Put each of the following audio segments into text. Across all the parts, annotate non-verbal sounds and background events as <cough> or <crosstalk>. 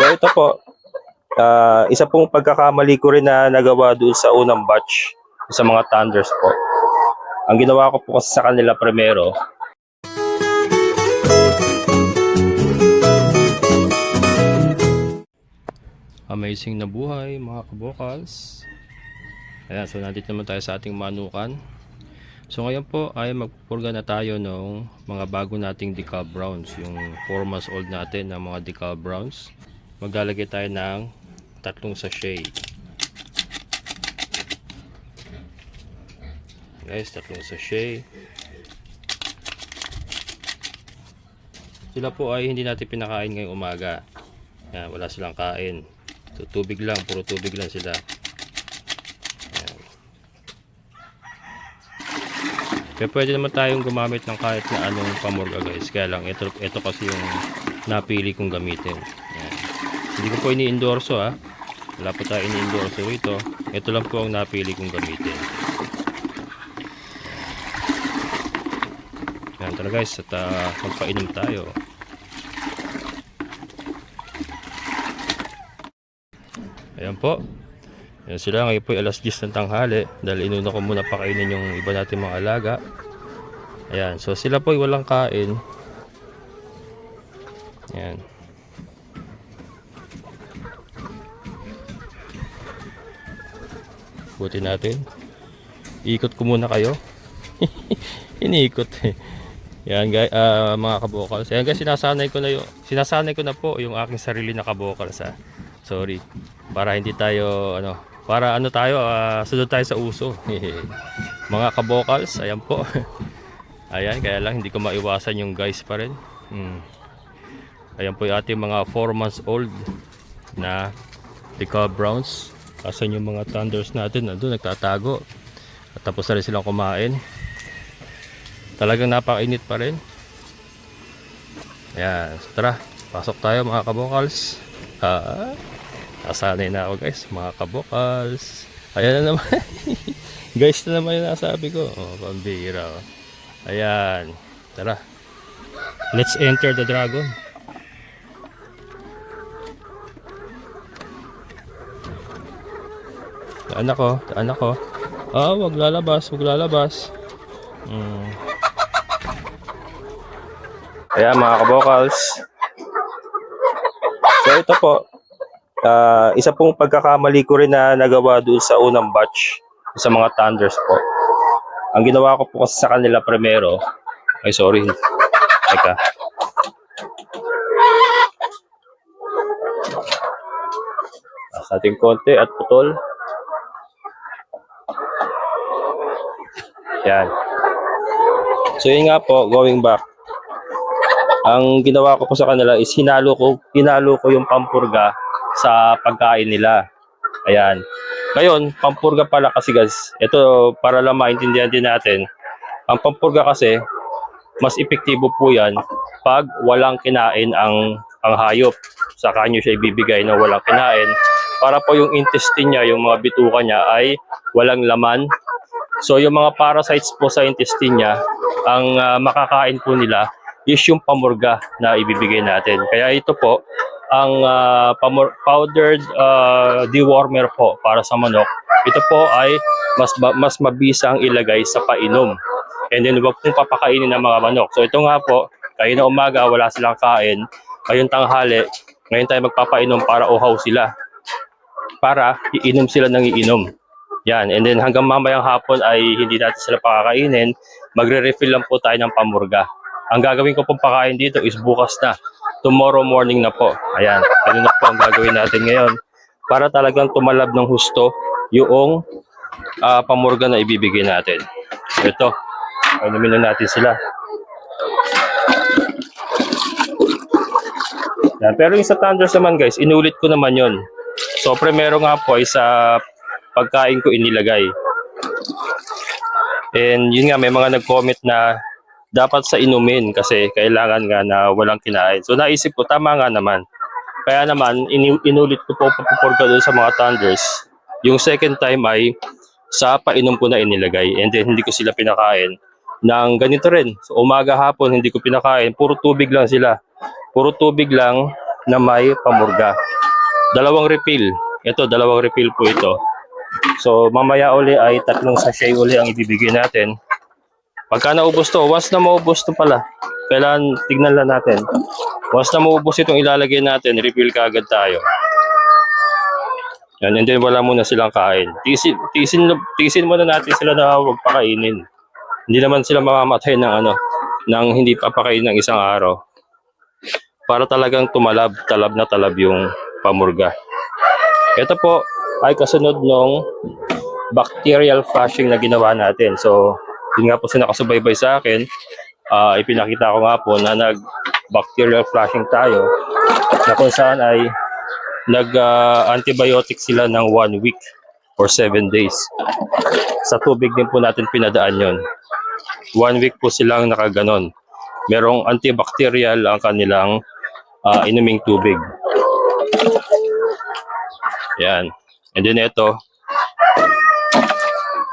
So ito po, ah, isa pong pagkakamali ko rin na nagawa doon sa unang batch sa mga Thunders po. Ang ginawa ko po kasi sa kanila primero, Amazing na buhay mga kabokals. Ayan, so nandito naman tayo sa ating manukan. So ngayon po ay magpupurga na tayo ng mga bago nating decal browns. Yung 4 months old natin na mga decal browns. Maglalagay tayo ng tatlong sachet. Guys, tatlong sachet. Sila po ay hindi natin pinakain ngayong umaga. Yan, wala silang kain. So, tubig lang, puro tubig lang sila. Kaya pwede naman tayong gumamit ng kahit na anong pamurga guys. Kaya lang, ito, ito kasi yung napili kong gamitin. Yan. Hindi ko po ini-endorso ha. Wala po tayo ini-endorso rito. Ito lang po ang napili kong gamitin. Yan tara guys, at uh, magpainom tayo. Ayan po. Ayan sila. Ngayon po alas 10 ng tanghali. Dahil inuna ko muna pakainin yung iba natin mga alaga. Ayan. So sila po walang kain. Ayan. Buti natin. Ikot ko muna kayo. <laughs> Iniikot eh. Yan guys, ah, mga kabokals. Yan guys, sinasanay ko na yung sinasanay ko na po yung aking sarili na kabokals ha. Sorry. Para hindi tayo ano, para ano tayo, ah, sunod tayo sa uso. <laughs> mga kabokals, ayan po. <laughs> ayan, kaya lang hindi ko maiwasan yung guys pa rin. Hmm. Ayan po yung ating mga 4 months old na decal browns. Asan yung mga thunders natin? Nandun, nagtatago. At tapos na rin silang kumain. Talagang napakainit pa rin. Ayan, so tara. Pasok tayo mga kabokals. Ha? Nasanay na ako guys, mga kabokals. Ayan na naman. <laughs> guys na naman yung nasabi ko. Oh, pambira. Oh. Ayan. Tara. Let's enter the dragon. Taan ako, taan ako. Ah, wag lalabas, wag lalabas. Hmm. Ayan mga kabokals. So ito po, ah, isa pong pagkakamali ko rin na nagawa doon sa unang batch sa mga Thunders po. Ang ginawa ko po kasi sa kanila primero, ay sorry, teka. Sa ating konti at putol. Yan. So yun nga po, going back. Ang ginawa ko po sa kanila is hinalo ko, hinalo ko yung pampurga sa pagkain nila. Ayan. Ngayon, pampurga pala kasi guys, ito para lang maintindihan din natin. Ang pampurga kasi, mas epektibo po yan pag walang kinain ang, ang hayop. Saka nyo siya ibibigay na walang kinain. Para po yung intestine niya, yung mga bituka niya ay walang laman. So yung mga parasites po sa intestine niya, ang ah, makakain po nila is yung pamurga na ibibigay natin. Kaya ito po, ang pamur- powdered ah, dewormer po para sa manok. Ito po ay mas mas mabisa ang ilagay sa painom. And then wag pong papakainin ng mga manok. So ito nga po, kayo na umaga wala silang kain, ngayong tanghali, ngayon tayo magpapainom para uhaw sila. Para iinom sila ng iinom. Yan, and then hanggang mamayang hapon ay hindi natin sila pakakainin, magre-refill lang po tayo ng pamurga. Ang gagawin ko pong pakain dito is bukas na. Tomorrow morning na po. Ayan, ano na po ang gagawin natin ngayon para talagang tumalab ng husto yung ah, pamurga na ibibigay natin. Ito, inumin na natin sila. Yan. Pero yung sa Thunders naman guys, inulit ko naman yon. So, primero nga po ay sa pagkain ko inilagay. And yun nga, may mga nag-comment na dapat sa inumin kasi kailangan nga na walang kinain. So naisip ko, tama nga naman. Kaya naman, inulit ko po papupurga doon sa mga Thunders. Yung second time ay sa painom ko na inilagay. And then hindi ko sila pinakain ng ganito rin. So umaga hapon, hindi ko pinakain. Puro tubig lang sila. Puro tubig lang. na may pamurga. Dalawang refill. Ito, dalawang refill po ito. So, mamaya uli ay tatlong sachet uli ang ibibigay natin. Pagka naubos to, once na maubos to pala, kailangan tignan lang natin. Once na maubos itong ilalagay natin, refill ka agad tayo. Yan, and then wala muna silang kain. Tisin, tisin, tisin muna natin sila na huwag pakainin. Hindi naman sila mamamatay ng ano, ng hindi papakain ng isang araw. Para talagang tumalab, talab na talab yung pamurga. Ito po ay kasunod nung bacterial flushing na ginawa natin. So, yun nga po sa nakasubaybay sa akin, ah ipinakita ko nga po na nag-bacterial flushing tayo na kung saan ay nag-antibiotic sila ng one week or seven days. Sa tubig din po natin pinadaan yon. One week po silang nakaganon. Merong antibacterial ang kanilang ah, inuming tubig. Yan. And then ito,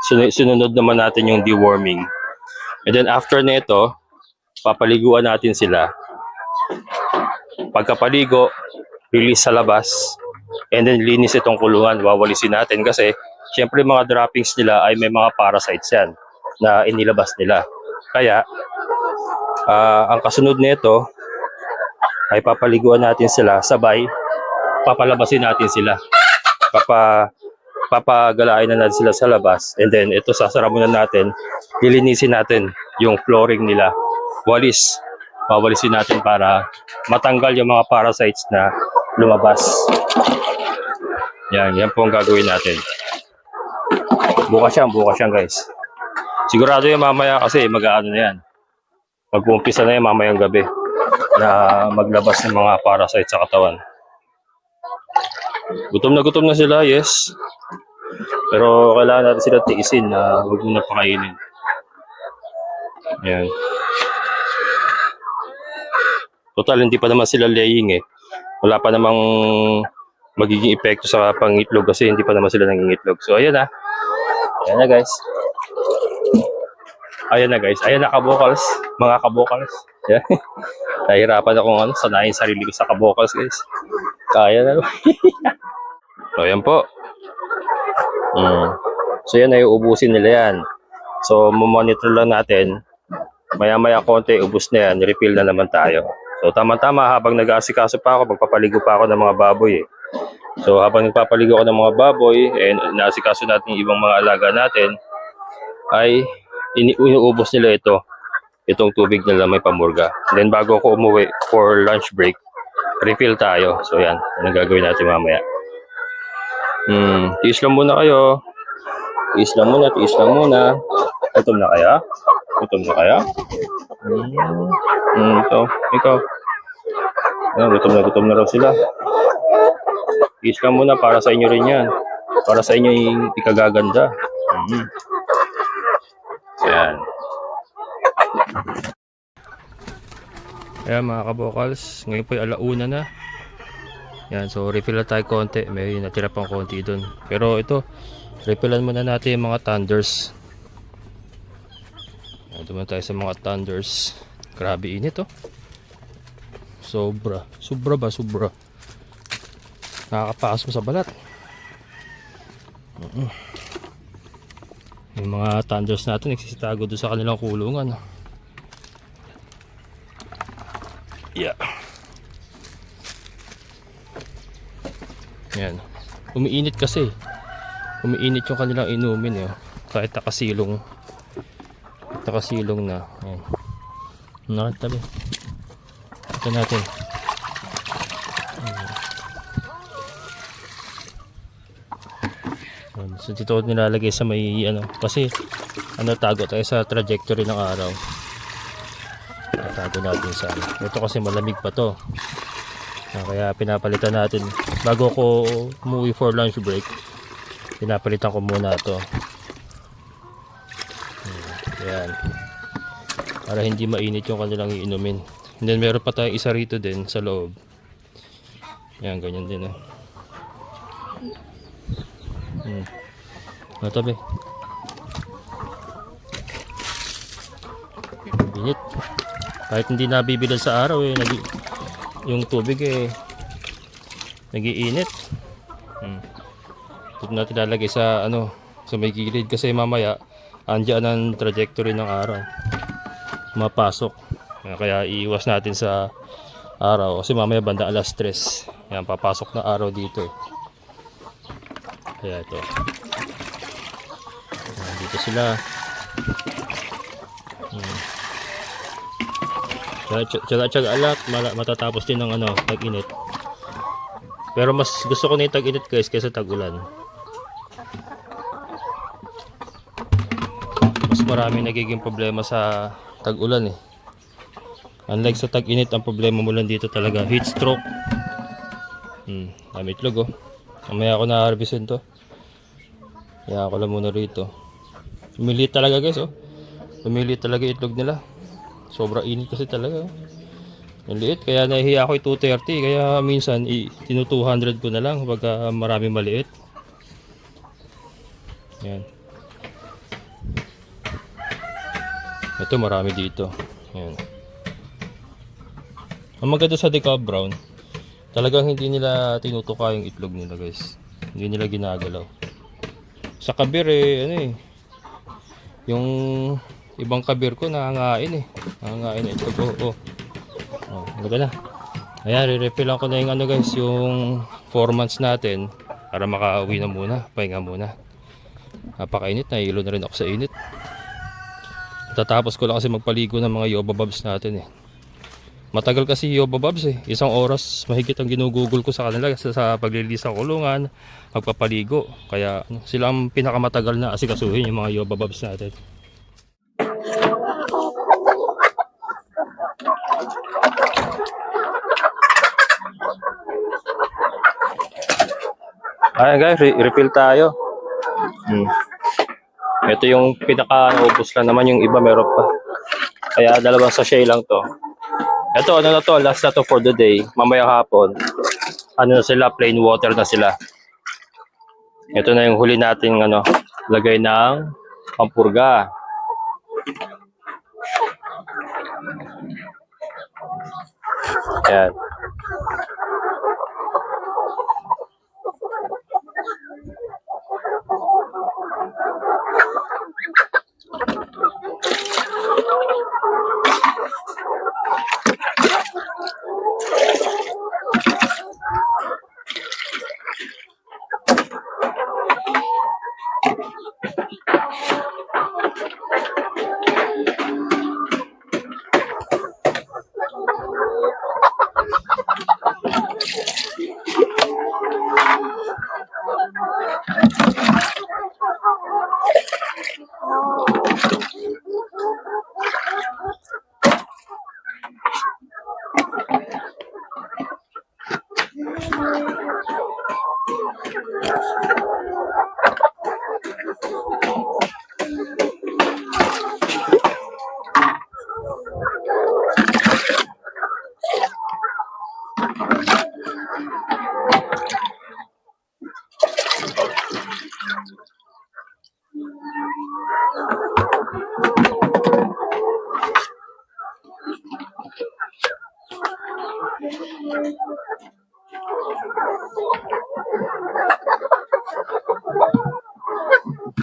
sunod, sunod naman natin yung deworming. And then after nito, papaliguan natin sila. Pagkapaligo, release sa labas. And then linis itong kulungan, wawalisin natin kasi syempre mga droppings nila ay may mga parasites yan na inilabas nila. Kaya, ah, ang kasunod nito ay papaliguan natin sila sabay papalabasin natin sila. Papa papagalain na natin sila sa labas. And then ito sasara muna natin. Lilinisin natin yung flooring nila. Walis. Wawalisin natin para matanggal yung mga parasites na lumabas. Yan yan po ang gagawin natin. Bukas yan bukas yan guys. Sigurado yung mamaya kasi mag-aano na yan. Mag-uumpisa na yan mamayang gabi na maglabas ng mga parasites sa katawan Gutom na gutom na sila, yes. Pero kailangan natin sila tiisin na huwag muna pakainin. Ayan. Total, hindi pa naman sila laying eh. Wala pa namang magiging epekto sa pangitlog kasi hindi pa naman sila nangingitlog. So, ayan na. Ayan na guys. Ayan na guys. Ayan na kabokals. Mga kabokals. Ayan. <laughs> Nahirapan akong ano, sanayin sarili ko sa kabokals guys. Kaya na. <laughs> so, ayan po. Mm. So, yan ay uubusin nila yan. So, monitor lang natin. Maya-maya konti, ubus na yan. Refill na naman tayo. So, tama-tama, habang nag-aasikaso pa ako, magpapaligo pa ako ng mga baboy eh. So, habang nagpapaligo ako ng mga baboy, and naasikaso natin yung ibang mga alaga natin, ay ini inuubos nila ito. Itong tubig nila may pamurga. Then, bago ako umuwi for lunch break, refill tayo. So yan, ano gagawin natin mamaya. Hmm, tiis lang muna kayo. Tiis lang muna, tiis lang muna. Gutom na kaya? Gutom na kaya? Hmm, hmm ito, ikaw. Ayan, gutom na gutom na raw sila. Tiis lang muna para sa inyo rin yan. Para sa inyo yung ikagaganda. Hmm. Yan. Ayan mga kabokals, ngayon po ay alauna na. Yan, so refill tayo konti. May natira pang konti doon. Pero ito, refillan muna natin yung mga thunders. Yan, duman tayo sa mga thunders. Grabe init oh. Sobra. Sobra ba? Sobra. Nakakapakas mo sa balat. Mm-mm. Yung mga thunders natin nagsisitago doon sa kanilang kulungan. Yeah. Yan. Umiinit kasi. Umiinit yung kanilang inumin eh. Kahit nakasilong. Kahit nakasilong na. Yan. Nakatabi. Ito natin. Yan. So dito ko nilalagay sa may ano. Kasi ano tago tayo sa trajectory ng araw. Tago natin sa ano. Ito kasi malamig pa to. Ah, Kaya pinapalitan natin. Bago ko umuwi for lunch break, pinapalitan ko muna to. Hmm, Yan. Para hindi mainit yung kanilang iinumin. And then meron pa tayong isa rito din sa loob. Yan, ganyan din. Oh. Hmm. Matabi. Binit. Kahit hindi nabibilad sa araw eh, yung tubig eh nagiinit. Hmm. Ito natin lalagay sa ano, sa may gilid kasi mamaya andyan ang trajectory ng araw. Mapasok. Kaya iiwas natin sa araw kasi mamaya banda alas 3. Yan, papasok na araw dito eh. Kaya ito. Dito sila. Hmm. Tsaga-tsaga alat, matatapos din ng ano, tag-init. Pero mas gusto ko na yung tag-init guys kaysa tag-ulan. Mas maraming nagiging problema sa tag-ulan eh. Unlike sa tag-init, ang problema mo lang dito talaga, heat stroke. Hmm, dami itlog oh. Mamaya ako na-harvestin to. Kaya ako lang muna rito. Lumilit talaga guys oh. Lumilit talaga itlog nila. Sobra init kasi talaga. Ang liit, kaya nahihiya ako 230. Kaya minsan, i- tinu 200 ko na lang pagka marami maliit. Yan. Ito marami dito. Yan. Ang maganda sa decal brown, talagang hindi nila tinutuka yung itlog nila guys. Hindi nila ginagalaw. Sa kabir eh, ano eh, yung ibang kabir ko nangangain eh. Nangangain eh. Ito po, oh. Oh, maganda na. Ayan, re-refill ko na yung ano guys, yung 4 months natin para makauwi na muna, pahinga muna. Napakainit, nahihilo na rin ako sa init. Tatapos ko lang kasi magpaligo ng mga yoba bobs natin eh. Matagal kasi yoba bobs eh. Isang oras mahigit ang ginugugol ko sa kanila sa, sa paglilis ng kulungan, magpapaligo. Kaya ano, sila ang pinakamatagal na asikasuhin yung mga yoba bobs natin. Ayan guys, re- refill tayo. Hmm. Ito yung pinaka naubos lang naman yung iba meron pa. Kaya dalawang sachet lang to. Ito ano na to, last na to for the day. Mamaya hapon. Ano na sila, plain water na sila. Ito na yung huli natin ano, lagay ng pampurga. Yan. Oh, my God.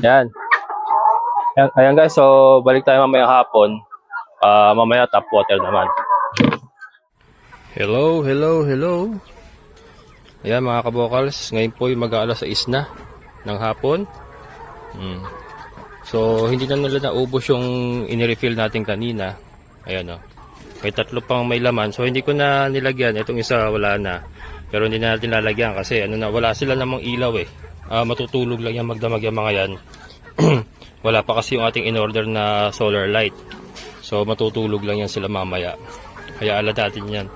Yan. Ayan, ayan guys, so balik tayo mamaya hapon. Ah, mamaya tap water naman. Hello, hello, hello. Ayan mga kabokals, ngayon po yung mag-aalas 6 na ng hapon. Hmm. So, hindi na nila naubos yung inirefill natin kanina. Ayan o. May tatlo pang may laman. So, hindi ko na nilagyan. Itong isa wala na. Pero hindi na natin lalagyan kasi ano na, wala sila namang ilaw eh. Ah, matutulog lang yan magdamag yung mga yan. <clears throat> wala pa kasi yung ating in-order na solar light. So, matutulog lang yan sila mamaya. Kaya ala natin yan.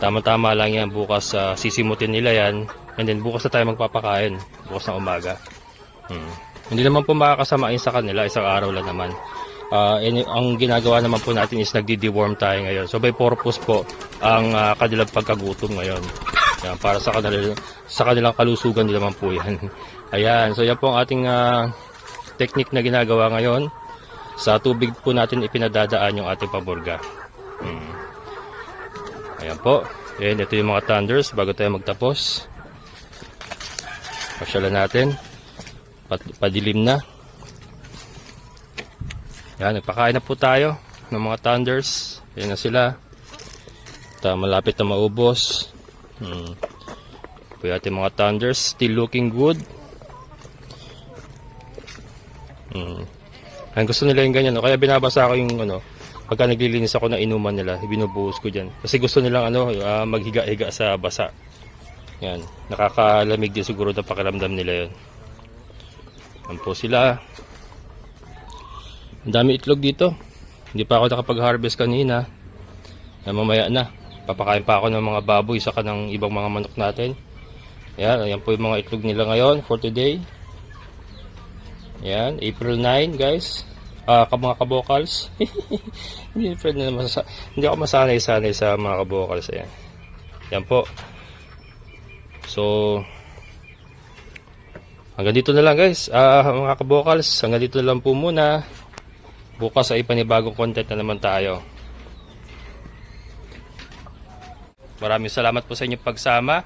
Tama-tama lang yan. Bukas uh, sisimutin nila yan. And then bukas na tayo magpapakain. Bukas na umaga. Hmm. Hindi naman po makakasamain sa kanila. Isang araw lang naman. Ah, ini- ang ginagawa naman po natin is nagdi-deworm tayo ngayon. So by purpose po ang ah, kanilang pagkagutom ngayon. Yan, para sa kanilang, sa kanilang kalusugan din naman po yan. <laughs> Ayan. So yan po ang ating ah, technique na ginagawa ngayon. Sa tubig po natin ipinadadaan yung ating paburga. Hmm. Ayan po. Ayan, ito yung mga thunders bago tayo magtapos. Pasyalan natin. Pat, padilim na. Yan, nagpakain na po tayo ng mga thunders. Yan na sila. At, ah, malapit na maubos. Hmm. Po ating mga thunders. Still looking good. Hmm. Ang gusto nila yung ganyan. No? Kaya binabasa ko yung ano, pagka naglilinis ako ng inuman nila, binubuhos ko dyan. Kasi gusto nilang ano, ah, maghiga-higa sa basa. Yan. Nakakalamig din siguro na pakiramdam nila yun. Yan po sila. Ang dami itlog dito. Hindi pa ako nakapag-harvest kanina. Yan, mamaya na. Papakain pa ako ng mga baboy saka ng ibang mga manok natin. Yan, ayan po yung mga itlog nila ngayon for today. Yan, April 9 guys. Ah, ka mga kabokals. <laughs> hindi, friend, na masasa- hindi ako masanay-sanay sa mga kabokals. Ayan. Yan po. So, hanggang dito na lang guys. Ah, mga kabokals, hanggang dito na lang po muna. Bukas ay panibagong content na naman tayo. Maraming salamat po sa inyong pagsama.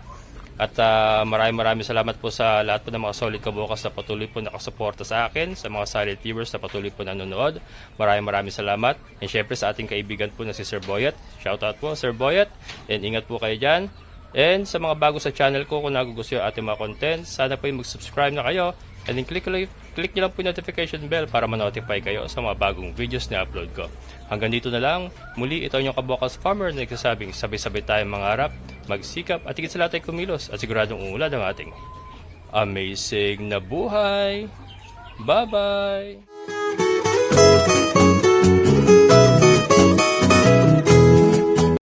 At ah, maraming maraming salamat po sa lahat po ng mga solid kabukas na patuloy po nakasuporta sa akin, sa mga silent viewers na patuloy po nanonood. Maraming maraming salamat. And syempre sa ating kaibigan po na si Sir Boyet. Shoutout po Sir Boyet. And ingat po kayo dyan. And sa mga bago sa channel ko, kung nagugusto yung ating mga content, sana po yung mag-subscribe na kayo. And then click, click nyo lang po yung notification bell para ma-notify kayo sa mga bagong videos na upload ko. Hanggang dito na lang. Muli, ito yung Kabukas Farmer na nagsasabing sabay-sabay tayong mangarap, magsikap at higit sa lahat ay kumilos at siguradong uunlad ang ating amazing na buhay. Bye-bye!